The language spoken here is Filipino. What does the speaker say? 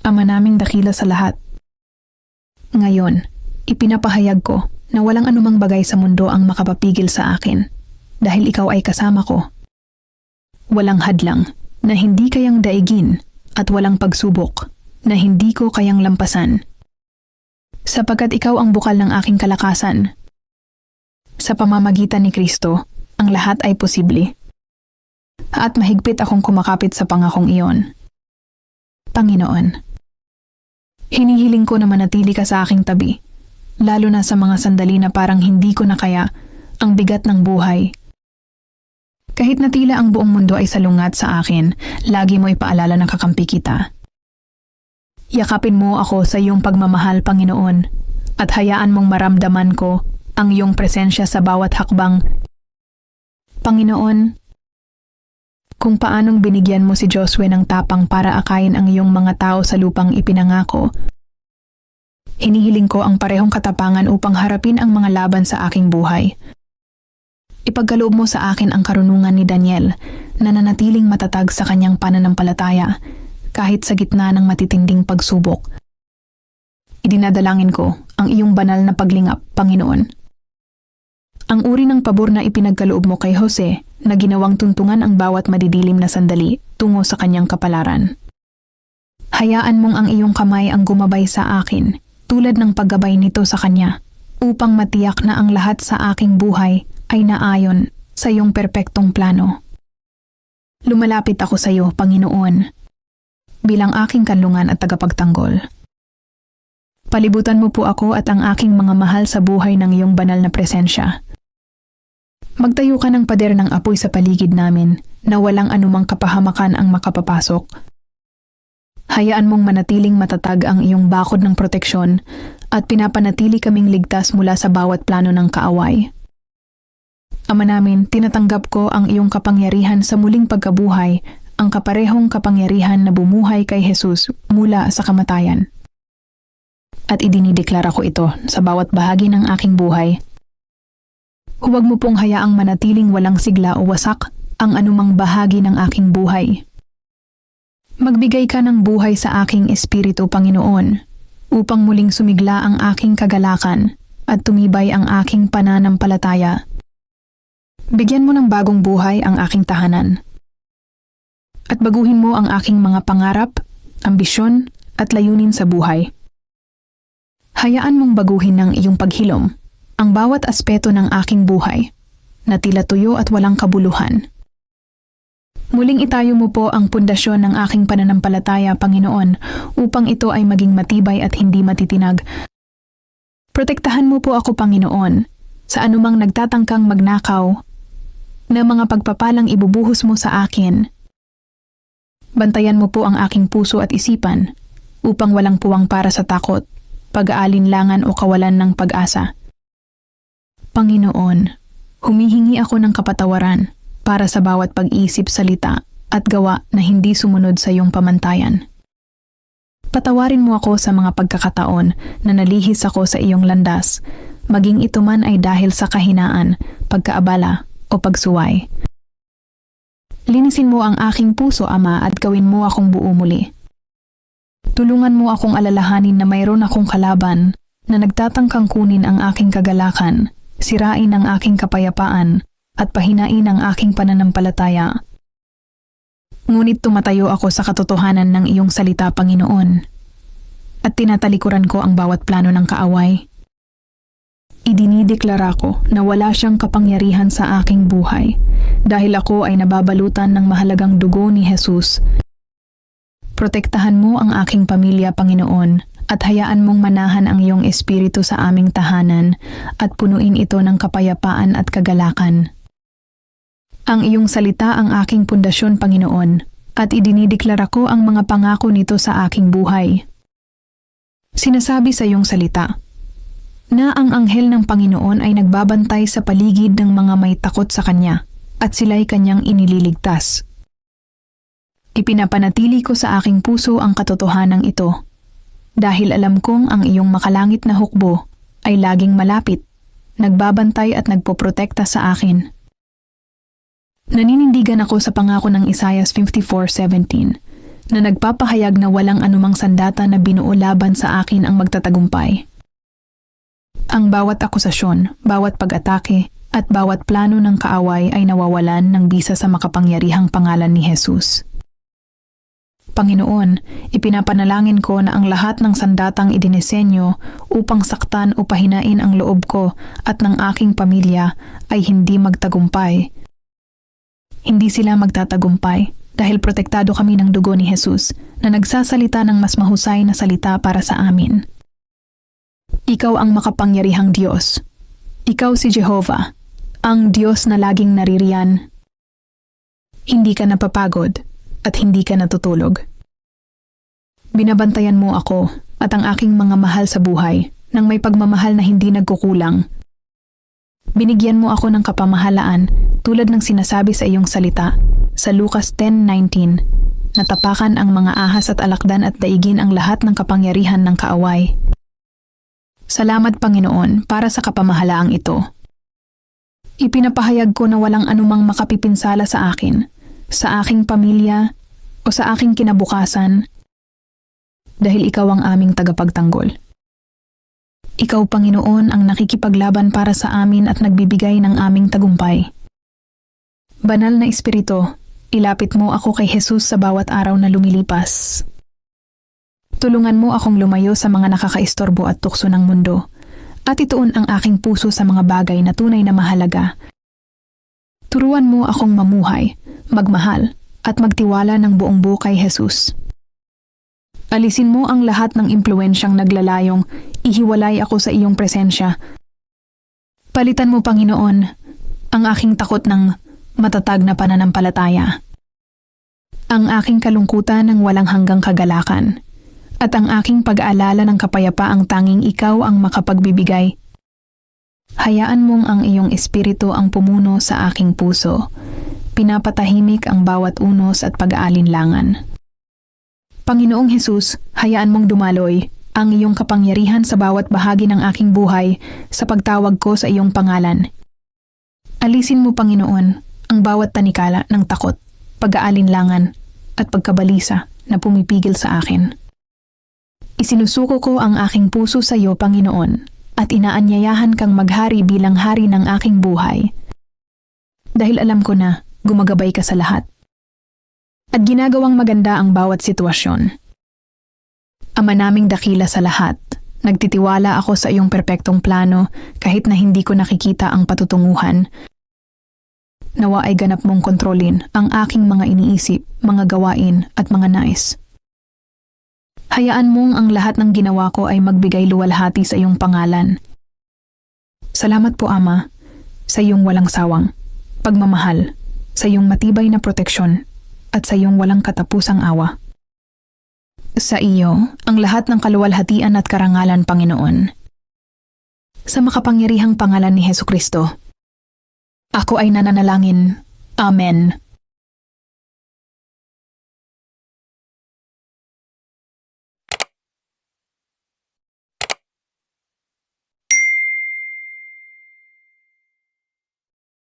Ama naming dakila sa lahat. Ngayon, ipinapahayag ko na walang anumang bagay sa mundo ang makapapigil sa akin dahil ikaw ay kasama ko. Walang hadlang na hindi kayang daigin at walang pagsubok na hindi ko kayang lampasan. Sapagkat ikaw ang bukal ng aking kalakasan. Sa pamamagitan ni Kristo, ang lahat ay posible. At mahigpit akong kumakapit sa pangakong iyon. Panginoon, hinihiling ko na manatili ka sa aking tabi, lalo na sa mga sandali na parang hindi ko na kaya ang bigat ng buhay. Kahit na tila ang buong mundo ay salungat sa akin, lagi mo ipaalala na kakampi kita. Yakapin mo ako sa iyong pagmamahal, Panginoon, at hayaan mong maramdaman ko ang iyong presensya sa bawat hakbang. Panginoon, kung paanong binigyan mo si Josue ng tapang para akayin ang iyong mga tao sa lupang ipinangako, hinihiling ko ang parehong katapangan upang harapin ang mga laban sa aking buhay. Ipagkaloob mo sa akin ang karunungan ni Daniel na nanatiling matatag sa kanyang pananampalataya kahit sa gitna ng matitinding pagsubok. Idinadalangin ko ang iyong banal na paglingap, Panginoon. Ang uri ng pabor na ipinagkaloob mo kay Jose na ginawang tuntungan ang bawat madidilim na sandali tungo sa kanyang kapalaran. Hayaan mong ang iyong kamay ang gumabay sa akin tulad ng paggabay nito sa kanya upang matiyak na ang lahat sa aking buhay ay naayon sa iyong perpektong plano. Lumalapit ako sa iyo, Panginoon, bilang aking kanlungan at tagapagtanggol. Palibutan mo po ako at ang aking mga mahal sa buhay ng iyong banal na presensya. Magtayo ka ng pader ng apoy sa paligid namin na walang anumang kapahamakan ang makapapasok. Hayaan mong manatiling matatag ang iyong bakod ng proteksyon at pinapanatili kaming ligtas mula sa bawat plano ng kaaway. Ama namin, tinatanggap ko ang iyong kapangyarihan sa muling pagkabuhay, ang kaparehong kapangyarihan na bumuhay kay Jesus mula sa kamatayan. At idinideklara ko ito sa bawat bahagi ng aking buhay Huwag mo pong hayaang manatiling walang sigla o wasak ang anumang bahagi ng aking buhay. Magbigay ka ng buhay sa aking espiritu, Panginoon, upang muling sumigla ang aking kagalakan at tumibay ang aking pananampalataya. Bigyan mo ng bagong buhay ang aking tahanan. At baguhin mo ang aking mga pangarap, ambisyon at layunin sa buhay. Hayaan mong baguhin ng iyong paghilom ang bawat aspeto ng aking buhay, na tila tuyo at walang kabuluhan. Muling itayo mo po ang pundasyon ng aking pananampalataya, Panginoon, upang ito ay maging matibay at hindi matitinag. Protektahan mo po ako, Panginoon, sa anumang nagtatangkang magnakaw na mga pagpapalang ibubuhos mo sa akin. Bantayan mo po ang aking puso at isipan upang walang puwang para sa takot, pag-aalinlangan o kawalan ng pag-asa. Panginoon, humihingi ako ng kapatawaran para sa bawat pag-isip, salita at gawa na hindi sumunod sa iyong pamantayan. Patawarin mo ako sa mga pagkakataon na nalihis ako sa iyong landas, maging ito man ay dahil sa kahinaan, pagkaabala o pagsuway. Linisin mo ang aking puso, Ama, at gawin mo akong buo muli. Tulungan mo akong alalahanin na mayroon akong kalaban na nagtatangkang kunin ang aking kagalakan sirain ang aking kapayapaan at pahinain ang aking pananampalataya. Ngunit tumatayo ako sa katotohanan ng iyong salita, Panginoon, at tinatalikuran ko ang bawat plano ng kaaway. Idinideklara ko na wala siyang kapangyarihan sa aking buhay dahil ako ay nababalutan ng mahalagang dugo ni Jesus. Protektahan mo ang aking pamilya, Panginoon, at hayaan mong manahan ang iyong espiritu sa aming tahanan at punuin ito ng kapayapaan at kagalakan. Ang iyong salita ang aking pundasyon, Panginoon, at idinideklara ko ang mga pangako nito sa aking buhay. Sinasabi sa iyong salita, na ang anghel ng Panginoon ay nagbabantay sa paligid ng mga may takot sa Kanya at sila'y Kanyang inililigtas. Ipinapanatili ko sa aking puso ang katotohanan ito dahil alam kong ang iyong makalangit na hukbo ay laging malapit, nagbabantay at nagpoprotekta sa akin. Naninindigan ako sa pangako ng Isaiah 54.17 na nagpapahayag na walang anumang sandata na binuo laban sa akin ang magtatagumpay. Ang bawat akusasyon, bawat pag-atake, at bawat plano ng kaaway ay nawawalan ng bisa sa makapangyarihang pangalan ni Jesus. Panginoon, ipinapanalangin ko na ang lahat ng sandatang idinisenyo upang saktan o pahinain ang loob ko at ng aking pamilya ay hindi magtagumpay. Hindi sila magtatagumpay dahil protektado kami ng dugo ni Jesus na nagsasalita ng mas mahusay na salita para sa amin. Ikaw ang makapangyarihang Diyos. Ikaw si Jehovah, ang Diyos na laging naririyan. Hindi ka napapagod at hindi ka natutulog. Binabantayan mo ako at ang aking mga mahal sa buhay nang may pagmamahal na hindi nagkukulang. Binigyan mo ako ng kapamahalaan tulad ng sinasabi sa iyong salita sa Lucas 10.19 Natapakan ang mga ahas at alakdan at daigin ang lahat ng kapangyarihan ng kaaway. Salamat Panginoon para sa kapamahalaang ito. Ipinapahayag ko na walang anumang makapipinsala sa akin, sa aking pamilya, o sa aking kinabukasan, dahil ikaw ang aming tagapagtanggol. Ikaw, Panginoon, ang nakikipaglaban para sa amin at nagbibigay ng aming tagumpay. Banal na Espiritu, ilapit mo ako kay Jesus sa bawat araw na lumilipas. Tulungan mo akong lumayo sa mga nakakaistorbo at tukso ng mundo at ituon ang aking puso sa mga bagay na tunay na mahalaga. Turuan mo akong mamuhay, magmahal, at magtiwala ng buong buo kay Jesus. Alisin mo ang lahat ng impluensyang naglalayong ihiwalay ako sa iyong presensya. Palitan mo, Panginoon, ang aking takot ng matatag na pananampalataya. Ang aking kalungkutan ng walang hanggang kagalakan at ang aking pag-aalala ng kapayapaang tanging ikaw ang makapagbibigay. Hayaan mong ang iyong espiritu ang pumuno sa aking puso. Pinapatahimik ang bawat unos at pag-aalinlangan. Panginoong Hesus, hayaan mong dumaloy ang iyong kapangyarihan sa bawat bahagi ng aking buhay sa pagtawag ko sa iyong pangalan. Alisin mo, Panginoon, ang bawat tanikala ng takot, pag-aalinlangan, at pagkabalisa na pumipigil sa akin. Isinusuko ko ang aking puso sa iyo, Panginoon, at inaanyayahan kang maghari bilang hari ng aking buhay. Dahil alam ko na gumagabay ka sa lahat. At ginagawang maganda ang bawat sitwasyon. Ama naming dakila sa lahat, nagtitiwala ako sa iyong perpektong plano kahit na hindi ko nakikita ang patutunguhan. Nawa ay ganap mong kontrolin ang aking mga iniisip, mga gawain at mga nais. Hayaan mong ang lahat ng ginawa ko ay magbigay luwalhati sa iyong pangalan. Salamat po Ama, sa iyong walang sawang, pagmamahal, sa iyong matibay na proteksyon, at sa iyong walang katapusang awa. Sa iyo, ang lahat ng kaluwalhatian at karangalan, Panginoon. Sa makapangyarihang pangalan ni Heso Kristo, ako ay nananalangin. Amen.